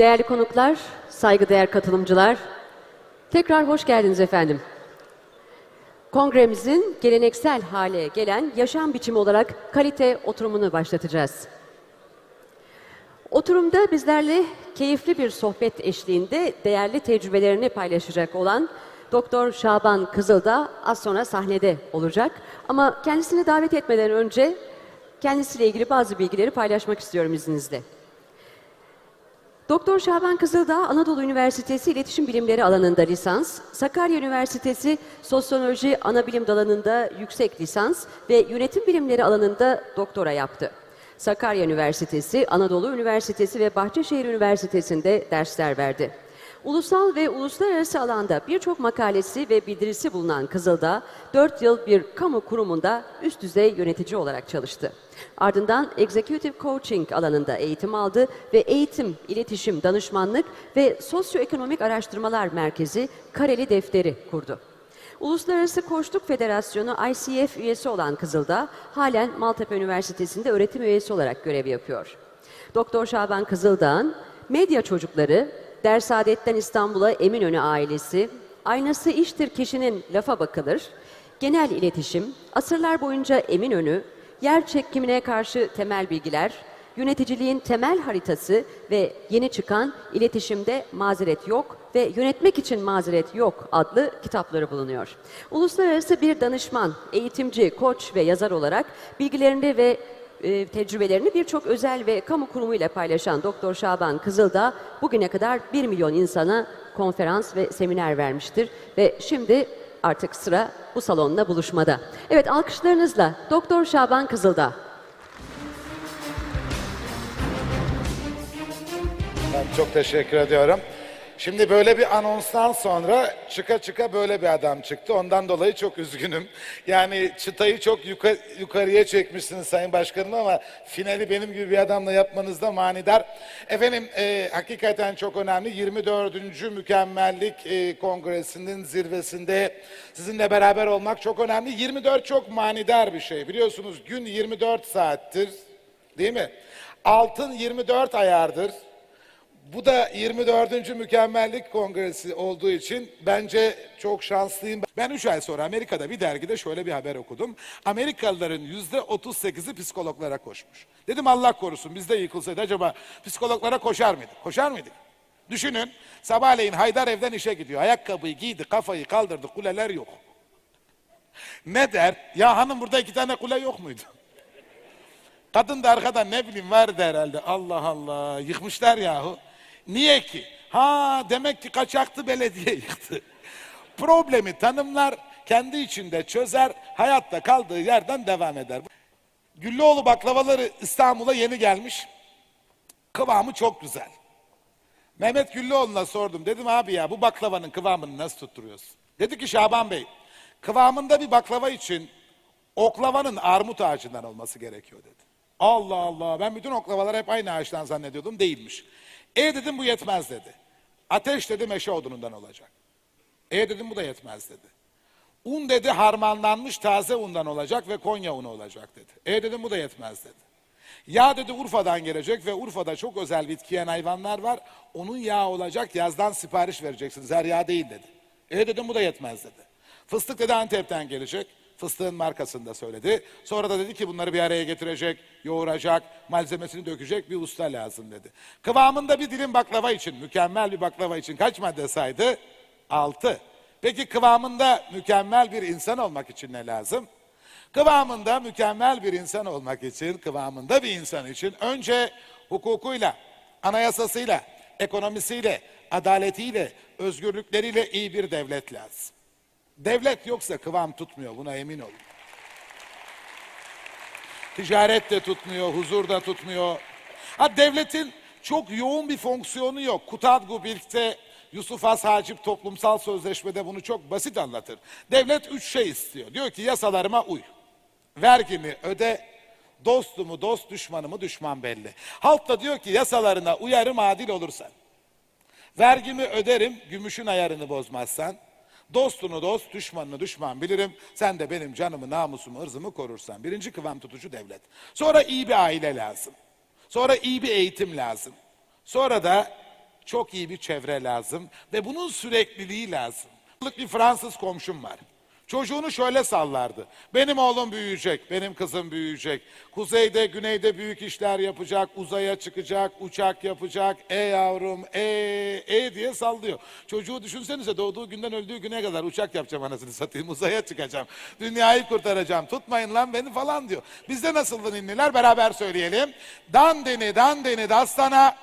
Değerli konuklar, saygıdeğer katılımcılar, tekrar hoş geldiniz efendim. Kongremizin geleneksel hale gelen yaşam biçimi olarak kalite oturumunu başlatacağız. Oturumda bizlerle keyifli bir sohbet eşliğinde değerli tecrübelerini paylaşacak olan Doktor Şaban Kızıldağ az sonra sahnede olacak. Ama kendisini davet etmeden önce kendisiyle ilgili bazı bilgileri paylaşmak istiyorum izninizle. Doktor Şaban Kızıldağ Anadolu Üniversitesi İletişim Bilimleri alanında lisans, Sakarya Üniversitesi Sosyoloji Anabilim Dalanında yüksek lisans ve Yönetim Bilimleri alanında doktora yaptı. Sakarya Üniversitesi, Anadolu Üniversitesi ve Bahçeşehir Üniversitesi'nde dersler verdi. Ulusal ve uluslararası alanda birçok makalesi ve bildirisi bulunan Kızıldağ, 4 yıl bir kamu kurumunda üst düzey yönetici olarak çalıştı. Ardından Executive Coaching alanında eğitim aldı ve Eğitim, İletişim, Danışmanlık ve Sosyoekonomik Araştırmalar Merkezi Kareli Defteri kurdu. Uluslararası Koçluk Federasyonu ICF üyesi olan Kızıldağ, halen Maltepe Üniversitesi'nde öğretim üyesi olarak görev yapıyor. Doktor Şaban Kızıldağ'ın Medya Çocukları, Dersaadet'ten İstanbul'a Eminönü ailesi, Aynası iştir kişinin lafa bakılır, genel iletişim, asırlar boyunca Eminönü, yer çekimine karşı temel bilgiler, yöneticiliğin temel haritası ve yeni çıkan iletişimde mazeret yok ve yönetmek için mazeret yok adlı kitapları bulunuyor. Uluslararası bir danışman, eğitimci, koç ve yazar olarak bilgilerini ve e, tecrübelerini birçok özel ve kamu kurumuyla paylaşan Doktor Şaban Kızıldağ bugüne kadar 1 milyon insana konferans ve seminer vermiştir ve şimdi artık sıra bu salonla buluşmada. Evet alkışlarınızla Doktor Şaban Kızıldağ. Ben çok teşekkür ediyorum. Şimdi böyle bir anonstan sonra çıka çıka böyle bir adam çıktı. Ondan dolayı çok üzgünüm. Yani çıtayı çok yuka- yukarıya çekmişsiniz Sayın Başkanım ama finali benim gibi bir adamla yapmanız da manidar. Efendim e, hakikaten çok önemli. 24. Mükemmellik e, Kongresi'nin zirvesinde sizinle beraber olmak çok önemli. 24 çok manidar bir şey. Biliyorsunuz gün 24 saattir değil mi? Altın 24 ayardır. Bu da 24. Mükemmellik Kongresi olduğu için bence çok şanslıyım. Ben 3 ay sonra Amerika'da bir dergide şöyle bir haber okudum. Amerikalıların %38'i psikologlara koşmuş. Dedim Allah korusun bizde yıkılsaydı acaba psikologlara koşar mıydık? Koşar mıydık? Düşünün sabahleyin Haydar evden işe gidiyor. Ayakkabıyı giydi, kafayı kaldırdı, kuleler yok. Ne der? Ya hanım burada iki tane kule yok muydu? Kadın da arkada ne bileyim vardı herhalde. Allah Allah yıkmışlar yahu. Niye ki? Ha demek ki kaçaktı belediye yıktı. Problemi tanımlar, kendi içinde çözer, hayatta kaldığı yerden devam eder. Güllüoğlu baklavaları İstanbul'a yeni gelmiş. Kıvamı çok güzel. Mehmet Güllüoğlu'na sordum. Dedim abi ya bu baklavanın kıvamını nasıl tutturuyorsun? Dedi ki Şaban Bey, kıvamında bir baklava için oklavanın armut ağacından olması gerekiyor dedi. Allah Allah ben bütün oklavalar hep aynı ağaçtan zannediyordum değilmiş. E dedim bu yetmez dedi. Ateş dedi meşe odunundan olacak. E dedim bu da yetmez dedi. Un dedi harmanlanmış taze undan olacak ve Konya unu olacak dedi. E dedim bu da yetmez dedi. Yağ dedi Urfa'dan gelecek ve Urfa'da çok özel bitkiyen hayvanlar var. Onun yağı olacak yazdan sipariş vereceksiniz. Her yağ değil dedi. E dedim bu da yetmez dedi. Fıstık dedi Antep'ten gelecek. Fıstığın markasını da söyledi. Sonra da dedi ki bunları bir araya getirecek, yoğuracak, malzemesini dökecek bir usta lazım dedi. Kıvamında bir dilim baklava için, mükemmel bir baklava için kaç madde saydı? Altı. Peki kıvamında mükemmel bir insan olmak için ne lazım? Kıvamında mükemmel bir insan olmak için, kıvamında bir insan için önce hukukuyla, anayasasıyla, ekonomisiyle, adaletiyle, özgürlükleriyle iyi bir devlet lazım. Devlet yoksa kıvam tutmuyor buna emin olun. Ticaret de tutmuyor, huzur da tutmuyor. Ha devletin çok yoğun bir fonksiyonu yok. Kutadgu birlikte Yusuf Has Hacip toplumsal sözleşmede bunu çok basit anlatır. Devlet üç şey istiyor. Diyor ki yasalarıma uy. Vergini öde, dostumu dost, düşmanımı düşman belli. Halk da diyor ki yasalarına uyarım adil olursan. Vergimi öderim, gümüşün ayarını bozmazsan. Dostunu dost, düşmanını düşman bilirim. Sen de benim canımı, namusumu, ırzımı korursan. Birinci kıvam tutucu devlet. Sonra iyi bir aile lazım. Sonra iyi bir eğitim lazım. Sonra da çok iyi bir çevre lazım ve bunun sürekliliği lazım. Bir Fransız komşum var. Çocuğunu şöyle sallardı. Benim oğlum büyüyecek, benim kızım büyüyecek. Kuzeyde, güneyde büyük işler yapacak, uzaya çıkacak, uçak yapacak. E yavrum, e, e diye sallıyor. Çocuğu düşünsenize doğduğu günden öldüğü güne kadar uçak yapacağım anasını satayım, uzaya çıkacağım. Dünyayı kurtaracağım, tutmayın lan beni falan diyor. Bizde nasıldı ninniler beraber söyleyelim. Dandini, dandini, dastana.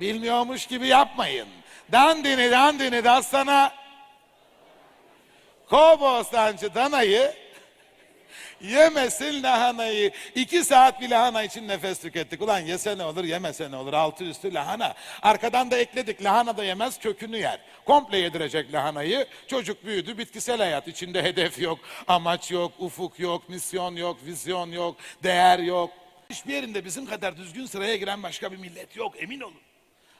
Bilmiyormuş gibi yapmayın. Dandini, dandini, dastana. Kobostancı danayı yemesin lahanayı. İki saat bir lahana için nefes tükettik. Ulan yese ne olur yemese ne olur altı üstü lahana. Arkadan da ekledik lahana da yemez kökünü yer. Komple yedirecek lahanayı. Çocuk büyüdü bitkisel hayat. içinde hedef yok, amaç yok, ufuk yok, misyon yok, vizyon yok, değer yok. Hiçbir yerinde bizim kadar düzgün sıraya giren başka bir millet yok emin olun.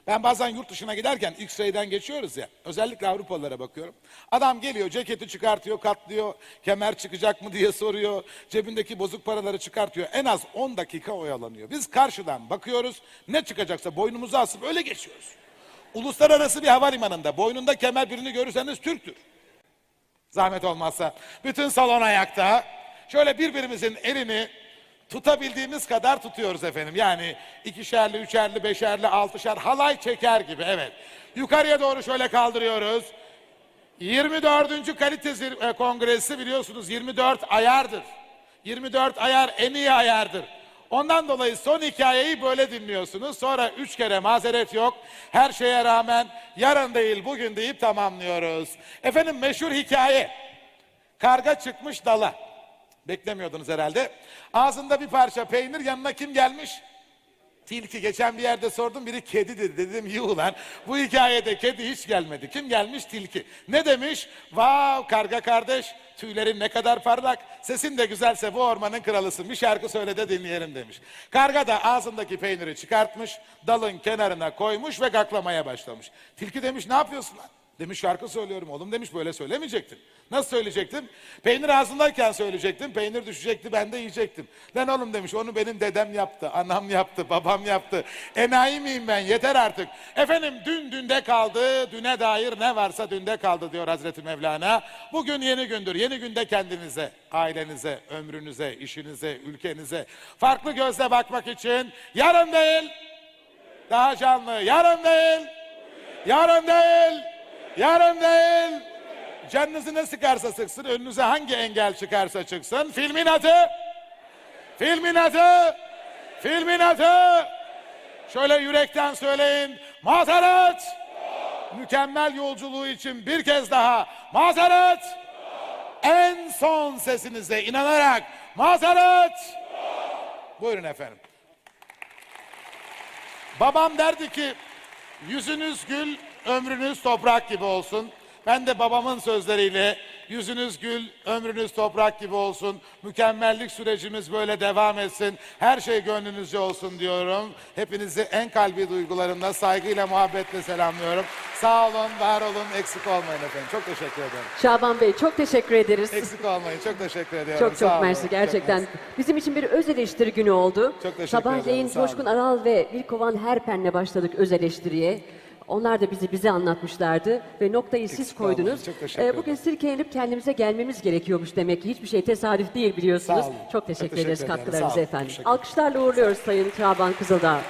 Ben bazen yurt dışına giderken X-ray'den geçiyoruz ya. Özellikle Avrupalılara bakıyorum. Adam geliyor ceketi çıkartıyor, katlıyor. Kemer çıkacak mı diye soruyor. Cebindeki bozuk paraları çıkartıyor. En az 10 dakika oyalanıyor. Biz karşıdan bakıyoruz. Ne çıkacaksa boynumuza asıp öyle geçiyoruz. Uluslararası bir havalimanında boynunda kemer birini görürseniz Türktür. Zahmet olmazsa. Bütün salon ayakta. Şöyle birbirimizin elini tutabildiğimiz kadar tutuyoruz efendim. Yani ikişerli, üçerli, beşerli, altışar halay çeker gibi evet. Yukarıya doğru şöyle kaldırıyoruz. 24. kalite zir- e, kongresi biliyorsunuz 24 ayardır. 24 ayar en iyi ayardır. Ondan dolayı son hikayeyi böyle dinliyorsunuz. Sonra üç kere mazeret yok. Her şeye rağmen yarın değil bugün deyip tamamlıyoruz. Efendim meşhur hikaye. Karga çıkmış dala. Beklemiyordunuz herhalde. Ağzında bir parça peynir yanına kim gelmiş? Tilki geçen bir yerde sordum biri kedi dedi. Dedim yuh lan bu hikayede kedi hiç gelmedi. Kim gelmiş? Tilki. Ne demiş? Vav karga kardeş tüylerin ne kadar parlak. Sesin de güzelse bu ormanın kralısın. Bir şarkı söyle de dinleyelim demiş. Karga da ağzındaki peyniri çıkartmış. Dalın kenarına koymuş ve gaklamaya başlamış. Tilki demiş ne yapıyorsun lan? Demiş şarkı söylüyorum oğlum demiş böyle söylemeyecektin. Nasıl söyleyecektim? Peynir ağzındayken söyleyecektim. Peynir düşecekti ben de yiyecektim. Lan oğlum demiş onu benim dedem yaptı, anam yaptı, babam yaptı. Enayi miyim ben yeter artık. Efendim dün dünde kaldı, düne dair ne varsa dünde kaldı diyor Hazreti Mevlana. Bugün yeni gündür. Yeni günde kendinize, ailenize, ömrünüze, işinize, ülkenize farklı gözle bakmak için yarın değil, daha canlı, yarın değil, yarın değil, yarın değil. Canınızı ne sıkarsa sıksın, önünüze hangi engel çıkarsa çıksın. Filmin adı, filmin adı, filmin adı. Şöyle yürekten söyleyin. Mazeret. Mükemmel yolculuğu için bir kez daha mazeret. En son sesinize inanarak mazeret. Buyurun efendim. Babam derdi ki yüzünüz gül, ömrünüz toprak gibi olsun. Ben de babamın sözleriyle yüzünüz gül, ömrünüz toprak gibi olsun. Mükemmellik sürecimiz böyle devam etsin. Her şey gönlünüzce olsun diyorum. Hepinizi en kalbi duygularımla, saygıyla, muhabbetle selamlıyorum. Sağ olun, var olun, eksik olmayın efendim. Çok teşekkür ederim. Şaban Bey çok teşekkür ederiz. Eksik olmayın, çok teşekkür ediyorum. Çok çok Sağ olun, mersi çok gerçekten. mersi. Bizim için bir öz eleştiri günü oldu. Çok teşekkür Sabahleyin ederim, sağ olun. Coşkun Aral ve bir kovan Herpen'le başladık öz eleştiriye. Onlar da bizi bize anlatmışlardı ve noktayı siz Eksik koydunuz. olmayın, çok teşekkür Ee, bugün sirkelenip kendimize gelmemiz gerekiyormuş demek ki. Hiçbir şey tesadüf değil biliyorsunuz. Sağ olun. Çok teşekkür teşekkür ederiz ederim, katkılarınıza sağ olun, efendim. teşekkür Alkışlarla uğurluyoruz Sayın Şaban Kızıldağ.